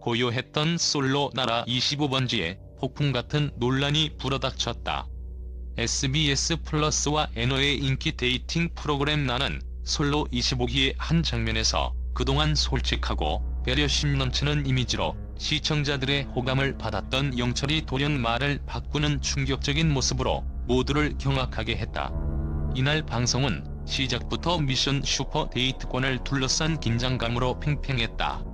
고요했던 솔로 나라 25번지에 폭풍 같은 논란이 불어닥쳤다. SBS 플러스와 에너의 인기 데이팅 프로그램 나는 솔로 25기의 한 장면에서 그동안 솔직하고 배려심 넘치는 이미지로 시청자들의 호감을 받았던 영철이 돌연 말을 바꾸는 충격적인 모습으로 모두를 경악하게 했다. 이날 방송은 시작부터 미션 슈퍼 데이트권을 둘러싼 긴장감으로 팽팽했다.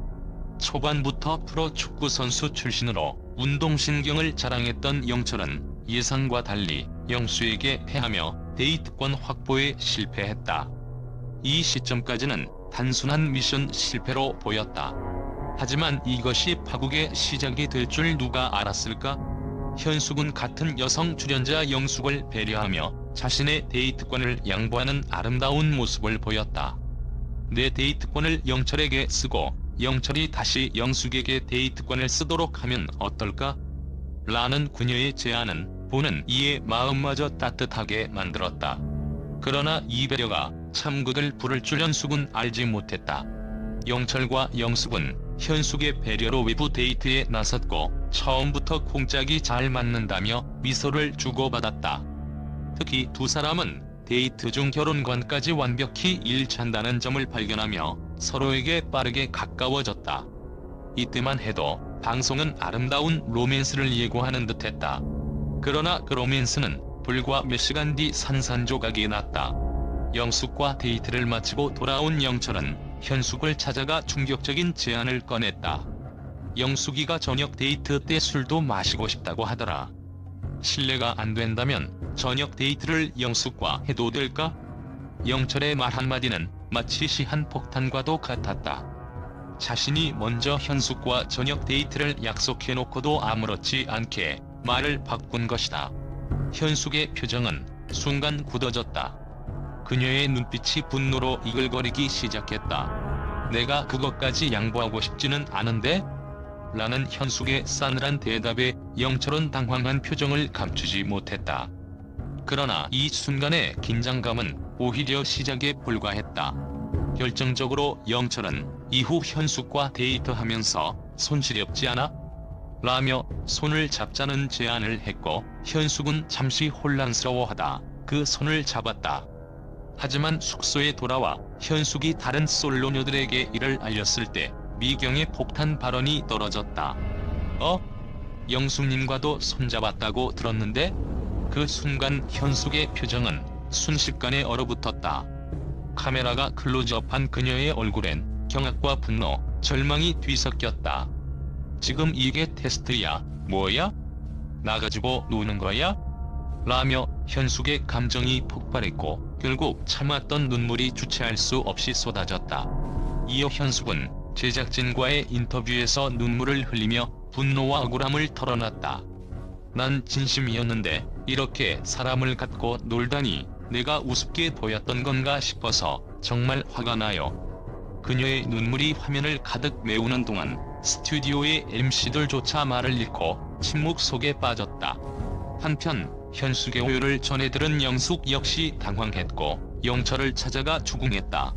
초반부터 프로 축구 선수 출신으로 운동신경을 자랑했던 영철은 예상과 달리 영수에게 패하며 데이트권 확보에 실패했다. 이 시점까지는 단순한 미션 실패로 보였다. 하지만 이것이 파국의 시작이 될 줄 누가 알았을까? 현숙은 같은 여성 출연자 영숙을 배려하며 자신의 데이트권을 양보하는 아름다운 모습을 보였다. 내 데이트권을 영철에게 쓰고 영철이 다시 영숙에게 데이트권을 쓰도록 하면 어떨까? 라는 그녀의 제안은 보는 이의 마음마저 따뜻하게 만들었다. 그러나 이 배려가 참극을 부를 줄 현숙은 알지 못했다. 영철과 영숙은 현숙의 배려로 외부 데이트에 나섰고 처음부터 콩짝이 잘 맞는다며 미소를 주고받았다. 특히 두 사람은 데이트 중 결혼관까지 완벽히 일치한다는 점을 발견하며 서로에게 빠르게 가까워졌다. 이때만 해도 방송은 아름다운 로맨스를 예고하는 듯했다. 그러나 그 로맨스는 불과 몇 시간 뒤 산산조각이 났다. 영숙과 데이트를 마치고 돌아온 영철은 현숙을 찾아가 충격적인 제안을 꺼냈다. 영숙이가 저녁 데이트 때 술도 마시고 싶다고 하더라. 신뢰가 안 된다면 저녁 데이트를 영숙과 해도 될까? 영철의 말 한마디는 마치 시한폭탄과도 같았다. 자신이 먼저 현숙과 저녁 데이트를 약속해놓고도 아무렇지 않게 말을 바꾼 것이다. 현숙의 표정은 순간 굳어졌다. 그녀의 눈빛이 분노로 이글거리기 시작했다. 내가 그것까지 양보하고 싶지는 않은데? 라는 현숙의 싸늘한 대답에 영철은 당황한 표정을 감추지 못했다. 그러나 이 순간의 긴장감은 오히려 시작에 불과했다. 결정적으로 영철은 이후 현숙과 데이트하면서 손시렵지 않아? 라며 손을 잡자는 제안을 했고 현숙은 잠시 혼란스러워하다 그 손을 잡았다. 하지만 숙소에 돌아와 현숙이 다른 솔로녀들에게 이를 알렸을 때 미경의 폭탄 발언이 떨어졌다. 어? 영숙님과도 손잡았다고 들었는데? 그 순간 현숙의 표정은 순식간에 얼어붙었다. 카메라가 클로즈업한 그녀의 얼굴엔 경악과 분노, 절망이 뒤섞였다. 지금 이게 테스트야, 뭐야? 나 가지고 노는 거야? 라며 현숙의 감정이 폭발했고 결국 참았던 눈물이 주체할 수 없이 쏟아졌다. 이어 현숙은 제작진과의 인터뷰에서 눈물을 흘리며 분노와 억울함을 털어놨다. 난 진심이었는데 이렇게 사람을 갖고 놀다니 내가 우습게 보였던 건가 싶어서 정말 화가 나요. 그녀의 눈물이 화면을 가득 메우는 동안 스튜디오의 MC들조차 말을 잃고 침묵 속에 빠졌다. 한편 현숙의 오유를 전해 들은 영숙 역시 당황했고 영철을 찾아가 주궁했다.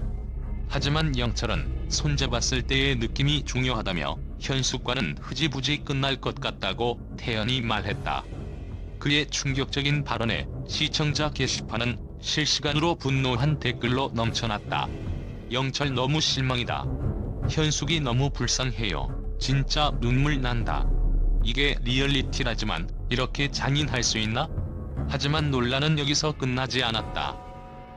하지만 영철은 손잡았을 때의 느낌이 중요하다며 현숙과는 흐지부지 끝날 것 같다고 태연히 말했다. 그의 충격적인 발언에 시청자 게시판은 실시간으로 분노한 댓글로 넘쳐났다. 영철 너무 실망이다. 현숙이 너무 불쌍해요. 진짜 눈물 난다. 이게 리얼리티라지만 이렇게 잔인할 수 있나? 하지만 논란은 여기서 끝나지 않았다.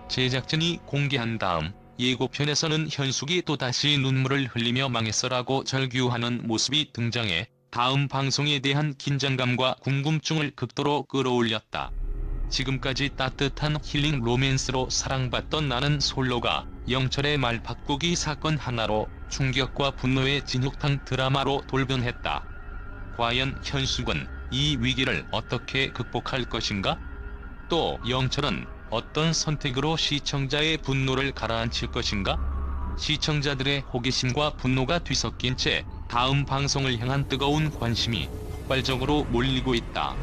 제작진이 공개한 다음 예고편에서는 현숙이 또다시 눈물을 흘리며 망했어라고 절규하는 모습이 등장해 다음 방송에 대한 긴장감과 궁금증을 극도로 끌어올렸다. 지금까지 따뜻한 힐링 로맨스로 사랑받던 나는 솔로가 영철의 말 바꾸기 사건 하나로 충격과 분노의 진흙탕 드라마로 돌변했다. 과연 현숙은 이 위기를 어떻게 극복할 것인가? 또 영철은 어떤 선택으로 시청자의 분노를 가라앉힐 것인가? 시청자들의 호기심과 분노가 뒤섞인 채 다음 방송을 향한 뜨거운 관심이 폭발적으로 몰리고 있다.